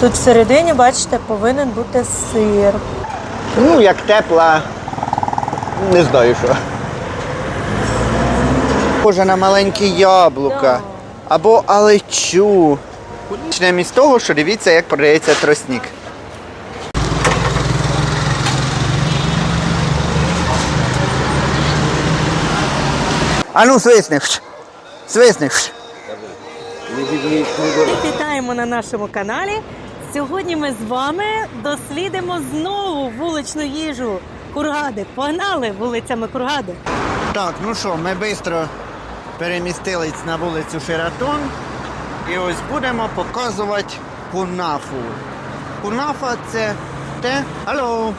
Тут всередині, бачите, повинен бути сир. Ну, як тепла, не знаю що. Схоже на маленькі яблука. Да. Або алечу. Почнемо із того, що дивіться, як продається тростник. А ну, свисни. вш. Свисни. Вітаємо на нашому каналі. Сьогодні ми з вами дослідимо знову вуличну їжу Кургади. Погнали вулицями Кургади. Так, ну що, ми швидко перемістились на вулицю Шератон. І ось будемо показувати кунафу. Кунафа це те. Алло!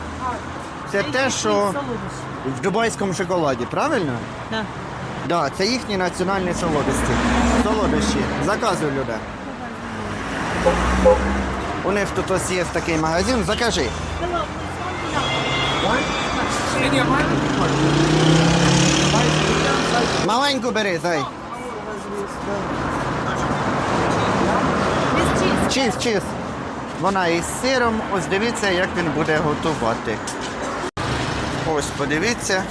Це те, що в дубайському шоколаді, правильно? Да. Так, да, це їхні національні солодості. Солодощі. Заказуй люди. У них тут ось є такий магазин, закажи. Маленьку бери, зай. Чіз, чіз. Вона із сиром. Ось дивіться, як він буде готувати. Ось подивіться.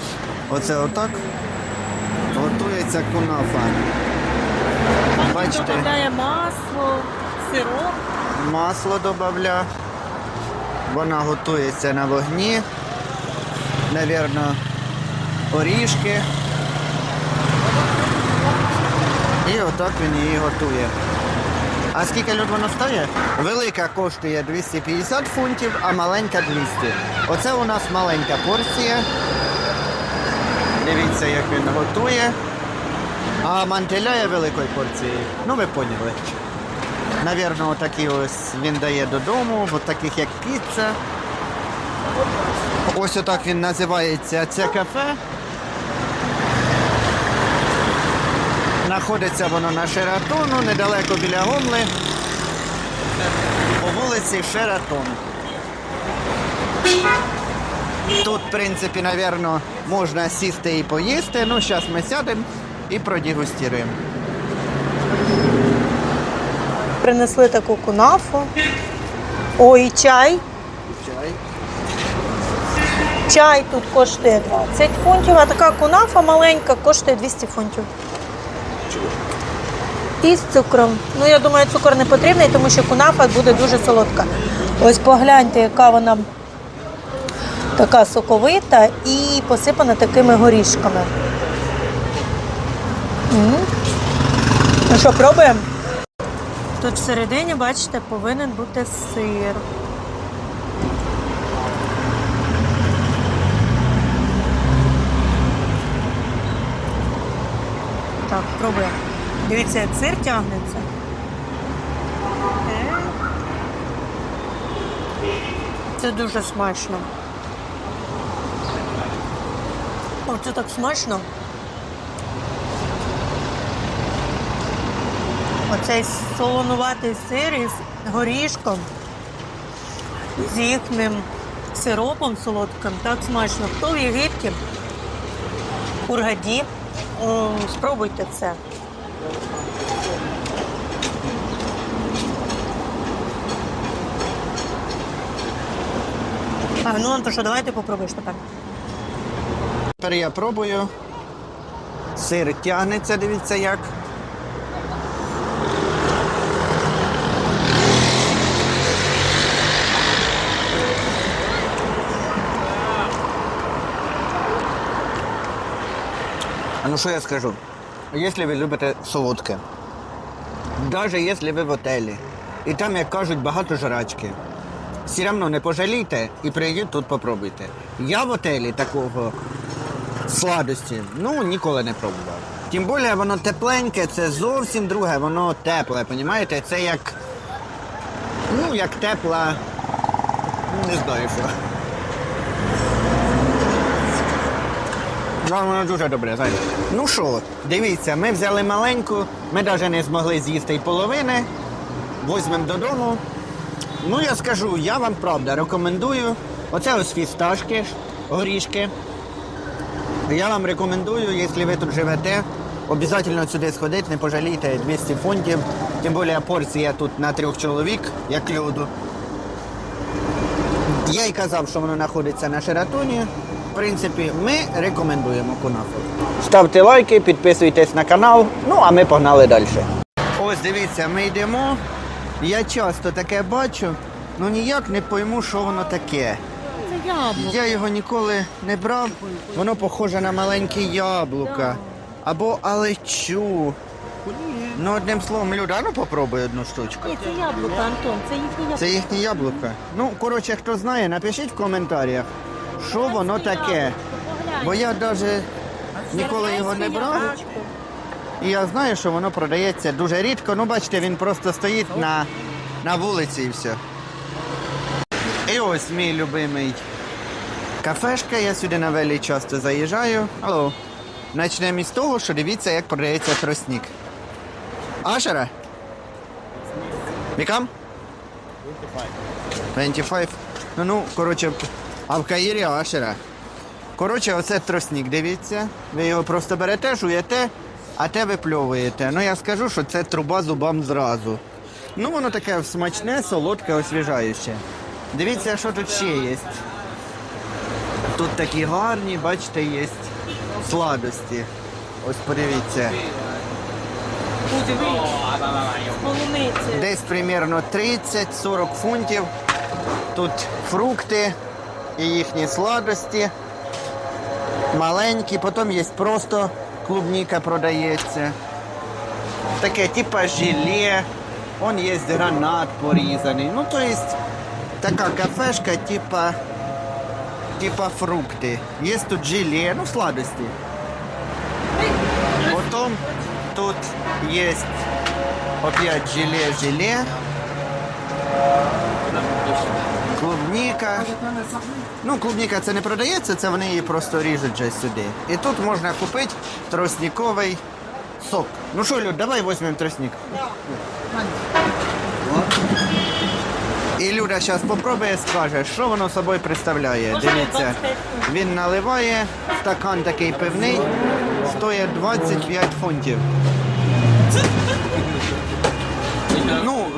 Оце отак готується кунафа. Бачите, Додає масло, сироп. Масло додавля. Вона готується на вогні. Навірно, орішки. І отак він її готує. А скільки люд воно стоїть? Велика коштує 250 фунтів, а маленька 200. Оце у нас маленька порція. Дивіться, як він готує. А мантиляє великої порції. Ну ви поняли. Навірно, отакі ось він дає додому, от таких як піца. Ось отак він називається це кафе. Знаходиться воно на Шератону, недалеко біля Гомли. По вулиці Шератон. Тут, в принципі, напевно, можна сісти і поїсти. Ну, зараз ми сядемо і продегустируємо. Принесли таку кунафу. Ой, чай. Чай. Чай тут коштує 20 фунтів, а така кунафа маленька коштує 200 фунтів. І з цукром. Ну, я думаю, цукор не потрібний, тому що кунафа буде дуже солодка. Ось погляньте, яка вона така соковита і посипана такими горішками. М. Ну що, пробуємо? Тут всередині, бачите, повинен бути сир. Так, пробуємо. Дивіться, як сир тягнеться. Е. Це дуже смачно. О, це так смачно. Оцей солонуватий сир із горішком, з їхнім сиропом солодким, так смачно. Хто в Єгипті, м, спробуйте це. А, ну, Антоша, давайте попробуєш тепер. Тепер я пробую. Сир тягнеться, дивіться як. Ну що я скажу? Якщо ви любите солодке, навіть якщо ви в отелі, і там, як кажуть, багато жрачки, все одно не пожалійте і приїдіть тут попробуйте. Я в отелі такого сладості, ну ніколи не пробував. Тим більше воно тепленьке, це зовсім друге, воно тепле, розумієте? Це як. Ну, як тепла. Не знаю що. Ну, Воно дуже добре, знаєте. Ну що, дивіться, ми взяли маленьку, ми навіть не змогли з'їсти й половини. Візьмемо додому. Ну, я скажу, я вам правда рекомендую. Оце ось фісташки, горішки. Я вам рекомендую, якщо ви тут живете, обов'язково сюди сходити, не пожалійте 200 фунтів. Тим більше порція тут на трьох чоловік, як льоду. Я й казав, що воно знаходиться на Шератоні. В принципі, ми рекомендуємо кунафу. Ставте лайки, підписуйтесь на канал. Ну, а ми погнали далі. Ось дивіться, ми йдемо. Я часто таке бачу, ну ніяк не пойму, що воно таке. Це яблуко. Я його ніколи не брав. Воно похоже на маленькі яблука. Або алечу. Ну, одним словом, Люда, а ну попробуй одну штучку. Ні, це яблуко, Антон, це їхнє яблуко. Це їхні яблука. Ну, коротше, хто знає, напишіть в коментарях, що воно таке. Бо я навіть ніколи його не брав. І я знаю, що воно продається дуже рідко. Ну, бачите, він просто стоїть на, на вулиці і все. І ось мій любимий кафешка. Я сюди на велі часто заїжджаю. Алло. Начнемо із того, що дивіться, як продається тростник. Ашера? Вікам? 25. Ну, ну, коротше, а в Каїрі Ашера. Коротше, оце тростник, дивіться. Ви його просто берете, жуєте, а те випльовуєте. Ну я скажу, що це труба зубам зразу. Ну, воно таке смачне, солодке, освіжаюче. Дивіться, що тут ще є. Тут такі гарні, бачите, є сладості. Ось подивіться. Десь примерно 30-40 фунтів. Тут фрукти і їхні сладості. Маленькі, потім є просто клубніка продається. Таке типа желе. Он є гранат порізаний. Ну, то есть така кафешка, типа, типа фрукти. Є тут желе, ну, сладості. Потім тут є опять желе-желе. Клубніка. Ну, клубніка це не продається, це вони її просто ріжуть вже сюди. І тут можна купити тростниковий сок. Ну що, Люд, давай візьмемо тростник. І Люда зараз попробує скаже, що воно собою представляє. Дивіться, він наливає, стакан такий пивний, стоїть 25 фунтів.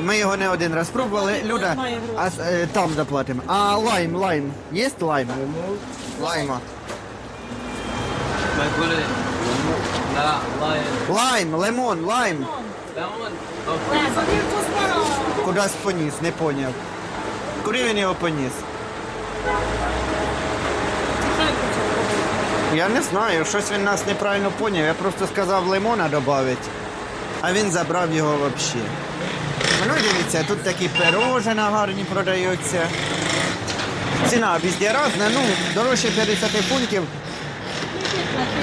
Ну, ми його не один раз пробували. Люда, а с- е, там заплатимо. А лайм, лайм. Є лайм? Лайма. ما يقول لي لا لا Лайм, лимон, лайм. ليمون اوكي Кудись поніс, не поняв. Куди він його поніс? Я не знаю, щось він нас неправильно поняв. Я просто сказав лимона додати, а він забрав його взагалі. Ну, дивіться, тут такі пирожена гарні продаються. Ціна везде різна, ну, дорожче 50 фунтів.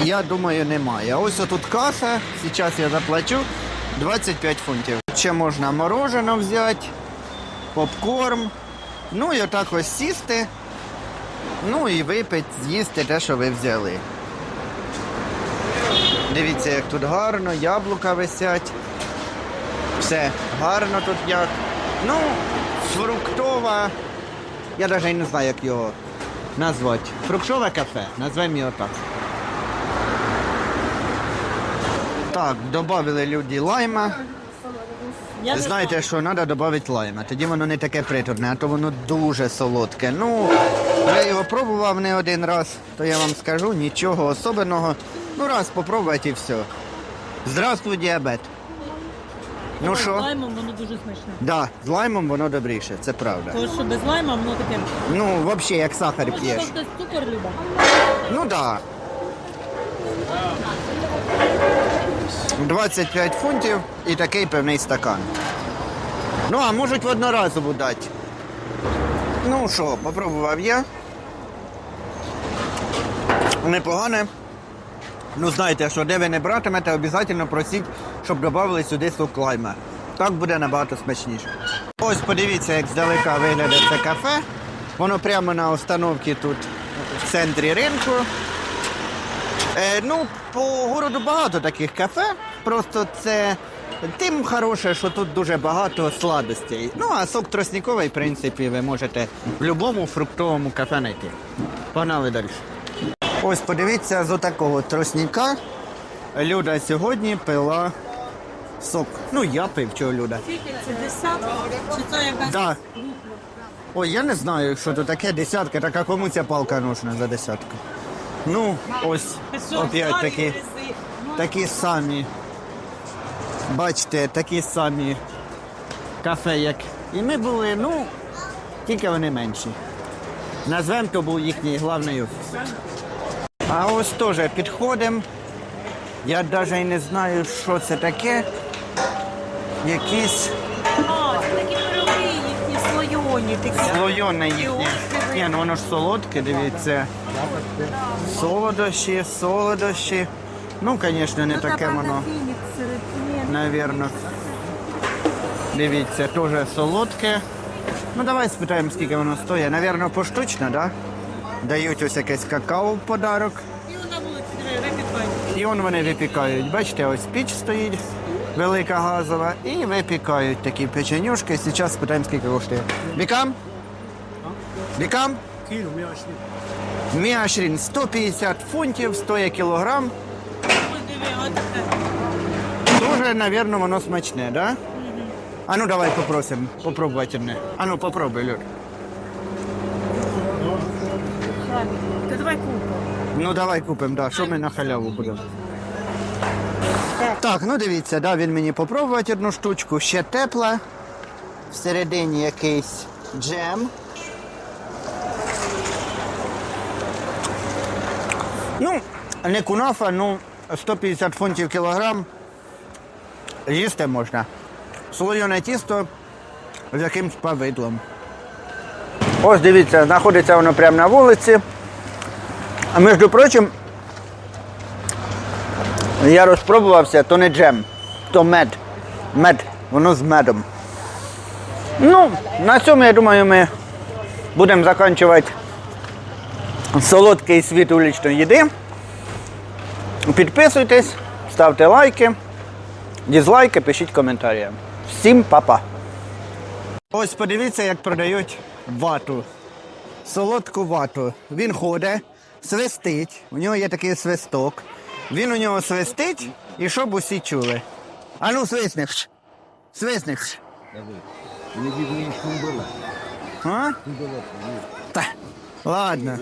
Я думаю, немає. Ось отут каса, зараз я заплачу 25 фунтів. Ще можна мороженое взяти, попкорн. Ну і отак ось сісти. Ну і випити, з'їсти те, що ви взяли. Дивіться, як тут гарно, яблука висять. Все гарно тут як. Ну, фруктова. Я навіть не знаю, як його назвати. Фруктове кафе, назвемо його так. Так, додали люди лайма. Знаєте, що треба додати лайма, тоді воно не таке приторне, а то воно дуже солодке. Ну, я його пробував не один раз, то я вам скажу, нічого особливого. Ну, раз попробувати і все. Здравствуй, діабет. Ну З що? лаймом воно дуже смачне. Да, з лаймом воно добріше, це правда. Тому що без лайма воно таке. Ну, взагалі, як сахар п'єш. Хтось цукор любить. Ну да. 25 фунтів і такий певний стакан. Ну, а можуть в одноразову дати. Ну що, попробував я. Непогане. Ну, знаєте, що де ви не братимете, обов'язково просіть, щоб додали сюди сок лайма. Так буде набагато смачніше. Ось подивіться, як здалека виглядає це кафе. Воно прямо на остановці тут в центрі ринку. Е, ну, по городу багато таких кафе. Просто це тим хороше, що тут дуже багато сладостей. Ну, а сок тростниковий, в принципі, ви можете в будь-якому фруктовому кафе знайти. Погнали далі. Ось подивіться з отакого тростника. Люда сьогодні пила Сок. Ну, я пив, чого люда. Це десятка, чи це якась Да. Ой, я не знаю, що то таке десятка, така кому ця палка нужна за десятку. Ну, ось, опять такі, такі самі. Бачите, такі самі кафе, як і ми були, ну, тільки вони менші. Назвемо, то був їхній головний офіс. А ось теж підходимо. Я навіть не знаю, що це таке. Якісь А, це такі пироги їхні слойоні такі. Слоєне їхнє. Ні, ну воно ж солодке, дивіться. Солодощі, солодощі. Ну, звісно, не таке воно, навірно. Дивіться, теж солодке. Ну, давай спитаємо, скільки воно стоїть. Навірно, поштучно, так? Да? Дають ось якесь какао в подарок. І на вулиці випікають. І он вони випікають. Бачите, ось піч стоїть, велика газова, і випікають такі печенюшки. Зараз спитаємо, скільки коштує. Бікам? Бікам? Кину, м'ясні. Міашрін 150 фунтів, стоїть кілограм. Дуже, напевно, воно смачне, да? А ну давай попросимо, попробувати одне. А ну попробуй, Люд. Та давай купимо. Ну давай купимо, да. Що ми на халяву будемо? Так, ну дивіться, да, він мені попробувати одну штучку, ще тепла. Всередині якийсь джем. Ну, не кунафа, ну 150 фунтів кілограм. Їсти можна. Слоєне тісто з якимсь повидлом. Ось дивіться, знаходиться воно прямо на вулиці. А між прочим, я розпробувався, то не джем, то мед. Мед, воно з медом. Ну, на цьому, я думаю, ми будемо закінчувати солодкий світ улічної їди. Підписуйтесь, ставте лайки, дізлайки, пишіть коментарі. Всім па-па! Ось подивіться, як продають вату. Солодку вату. Він ходить, свистить. У нього є такий свисток. Він у нього свистить і щоб усі чули. А ну свиснеш. Свиснеш. Не відмінь. А? Та. Ладно.